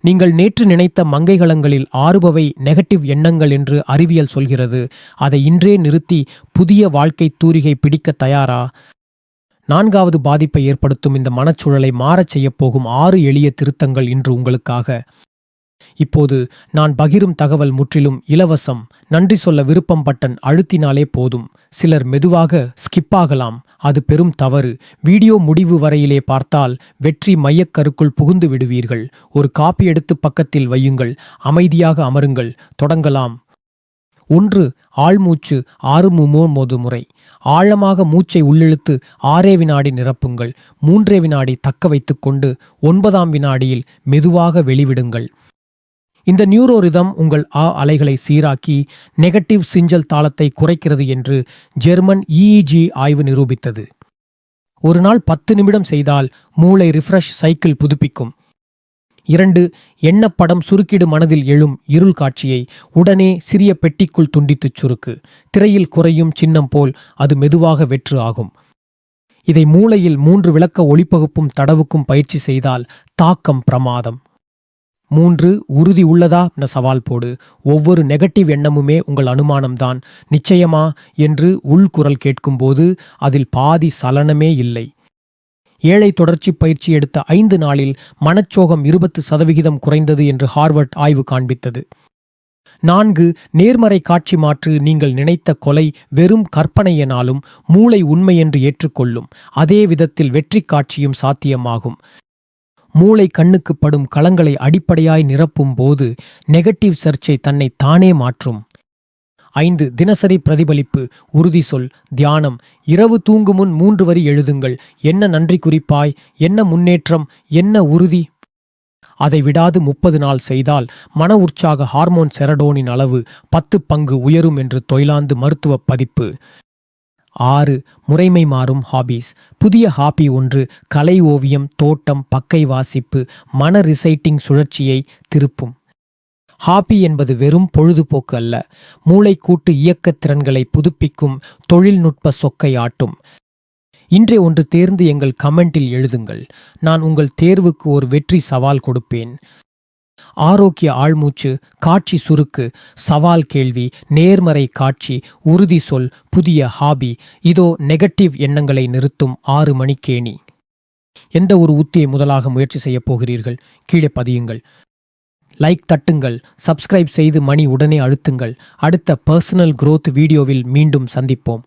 நீங்கள் நேற்று நினைத்த மங்கைகளங்களில் ஆறுபவை நெகட்டிவ் எண்ணங்கள் என்று அறிவியல் சொல்கிறது. அதை இன்றே நிறுத்தி புதிய வாழ்க்கை தூரிகை பிடிக்க தயாரா? நான்காவது பாதிப்பை ஏற்படுத்தும் இந்த மனச்சூழலை மாறச் செய்யப்போகும் ஆறு எளிய திருத்தங்கள் இன்று உங்களுக்காக. இப்போது நான் பகிரும் தகவல் முற்றிலும் இலவசம். நன்றி சொல்ல விருப்பம் பட்டன் அழுத்தினாலே போதும். சிலர் மெதுவாக ஸ்கிப் ஆகலாம். அது பெரும் தவறு. வீடியோ முடிவு வரையிலே பார்த்தால் வெற்றி மையக்கருக்குள் புகுந்து விடுவீர்கள். ஒரு காப்பி எடுத்து பக்கத்தில் வையுங்கள். அமைதியாக அமருங்கள். தொடங்கலாம். ஒன்று ஆழ்மூச்சு ஆறு மூமோது முறை ஆழமாக மூச்சை உள்ளிழுத்து ஆறே வினாடி நிரப்புங்கள். மூன்றே வினாடி தக்க வைத்துக்கொண்டு ஒன்பதாம் வினாடியில் மெதுவாக வெளிவிடுங்கள். இந்த நியூரோரிதம் உங்கள் ஆ அலைகளை சீராக்கி நெகட்டிவ் சிஞ்சல் தாளத்தை குறைக்கிறது என்று ஜெர்மன் இஇஜி ஆய்வு நிரூபித்தது. ஒரு நாள் பத்து நிமிடம் செய்தால் மூளை ரிஃப்ரெஷ் சைக்கிள் புதுப்பிக்கும். இரண்டு எண்ணப்படம் சுருக்கிடு மனதில் எழும் இருள் காட்சியை உடனே சிறிய பெட்டிக்குள் துண்டித்துச் சுருக்கு. திரையில் குறையும் சின்னம் போல் அது மெதுவாக வெற்று ஆகும். இதை மூளையில் மூன்று விளக்க ஒளிப்பகுப்பும் தடவுக்கும் பயிற்சி செய்தால் தாக்கம் பிரமாதம். மூன்று உறுதி உள்ளதா? என சவால் போடு. ஒவ்வொரு நெகட்டிவ் எண்ணமுமே உங்கள் அனுமானம்தான். நிச்சயமா? என்று உள்குரல் கேட்கும்போது அதில் பாதி சலனமே இல்லை. ஏழை தொடர்ச்சி பயிற்சி எடுத்த ஐந்து நாளில் மனச்சோகம் இருபத்து சதவிகிதம் குறைந்தது என்று ஹார்வர்ட் ஆய்வு காண்பித்தது. நான்கு நேர்மறை காட்சி மாற்று நீங்கள் நினைத்த கொலை வெறும் கற்பனை எனாலும் மூளை உண்மை என்று ஏற்றுக்கொள்ளும். அதே விதத்தில் வெற்றி காட்சியும் சாத்தியமாகும். மூளை கண்ணுக்கு படும் களங்களை அடிப்படையாய் நிரப்பும் போது நெகட்டிவ் சர்ச்சை தன்னை தானே மாற்றும். ஐந்து தினசரி பிரதிபலிப்பு உறுதி சொல் தியானம். இரவு தூங்கும் முன் மூன்று வரி எழுதுங்கள். என்ன நன்றி குறிப்பாய்? என்ன முன்னேற்றம்? என்ன உறுதி? அதை விடாது முப்பது நாள் செய்தால் மன உற்சாக ஹார்மோன் செரடோனின் அளவு பத்து பங்கு உயரும் என்று தொய்லாந்து மருத்துவ பதிப்பு. ஆறு முறைமை மாறும் ஹாபீஸ் புதிய ஹாபி ஒன்று கலை ஓவியம் தோட்டம் பக்கை வாசிப்பு மன ரிசைட்டிங் சுழற்சியை திருப்பும். ஹாபி என்பது வெறும் பொழுதுபோக்கு அல்ல. மூளைக்கூட்டு இயக்கத் திறன்களை புதுப்பிக்கும் தொழில்நுட்ப சொக்கை ஆட்டும். இன்றே ஒன்று தேர்ந்து எங்கள் கமெண்டில் எழுதுங்கள். நான் உங்கள் தேர்வுக்கு ஒரு வெற்றி சவால் கொடுப்பேன். ஆரோக்கிய ஆழ்மூச்சு காட்சி சுருக்கு சவால் கேள்வி நேர்மறை காட்சி உறுதி சொல் புதிய ஹாபி இதோ நெகட்டிவ் எண்ணங்களை நிறுத்தும் ஆறு மணிக்கேணி. எந்த ஒரு உத்தியை முதலாக முயற்சி செய்யப் போகிறீர்கள்? கீழே பதியுங்கள். லைக் தட்டுங்கள். சப்ஸ்கிரைப் செய்து மணி உடனே அழுத்துங்கள். அடுத்த பர்சனல் குரோத் வீடியோவில் மீண்டும் சந்திப்போம்.